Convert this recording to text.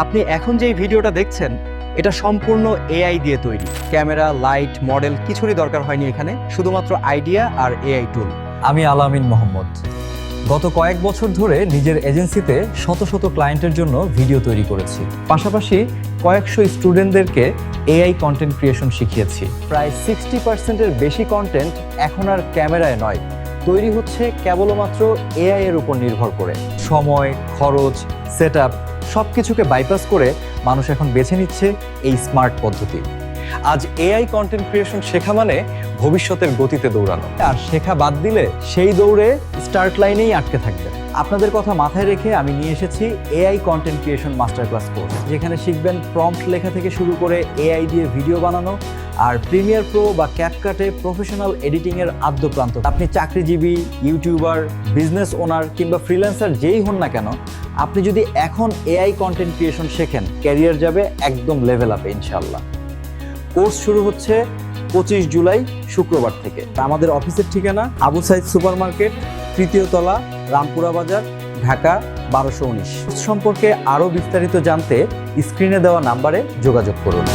আপনি এখন যেই ভিডিওটা দেখছেন, এটা সম্পূর্ণ এআই দিয়ে তৈরি। ক্যামেরা, লাইট, মডেল কিছুরই দরকার হয়নি এখানে, শুধুমাত্র আইডিয়া আর এআই টুল আমি আলামিন মোহাম্মদ। গত কয়েক বছর ধরে নিজের এজেন্সিতে শত শত ক্লায়েন্টের জন্য ভিডিও তৈরি করেছি। পাশাপাশি কয়েকশো স্টুডেন্টদেরকে এআই কন্টেন্ট ক্রিয়েশন শিখিয়েছি। প্রায় সিক্সটি পার্সেন্টের বেশি কন্টেন্ট এখন আর ক্যামেরায় নয়। তৈরি হচ্ছে কেবলমাত্র এআই এর উপর নির্ভর করে। সময়, খরচ সেট সব কিছুকে বাইপাস করে মানুষ এখন বেছে নিচ্ছে এই স্মার্ট পদ্ধতি। আজ এআই কন্টেন্ট ক্রিয়েশন শেখা মানে ভবিষ্যতের গতিতে দৌড়ানো। আর শেখা বাদ দিলে সেই দৌড়ে স্টার্ট লাইনেই আটকে থাকবে। আপনাদের কথা মাথায় রেখে আমি নিয়ে এসেছি AI content creation master class course যেখানে শিখবেন প্রম্পট লেখা থেকে শুরু করে এআই দিয়ে ভিডিও বানানো, আর প্রিমিয়ার প্রো বা ক্যাপকাটে প্রফেশনাল এডিটিং এর আদ্য প্রান্ত আপনি চাকরিজীবী ইউটিউবার বিজনেস ওনার কিংবা ফ্রিল্যান্সার যেই হন না কেন, আপনি যদি এখন এআই কন্টেন্ট ক্রিয়েশন শেখেন ক্যারিয়ার যাবে একদম লেভেল আপে ইনশাল্লাহ কোর্স শুরু হচ্ছে পঁচিশ জুলাই শুক্রবার থেকে। আমাদের অফিসের ঠিকানা আবু সাইদ সুপার মার্কেট তৃতীয় তলা, রামপুরা বাজার, ঢাকা বারোশো উনিশ। সম্পর্কে আরও বিস্তারিত জানতে স্ক্রিনে দেওয়া নাম্বারে যোগাযোগ করুন।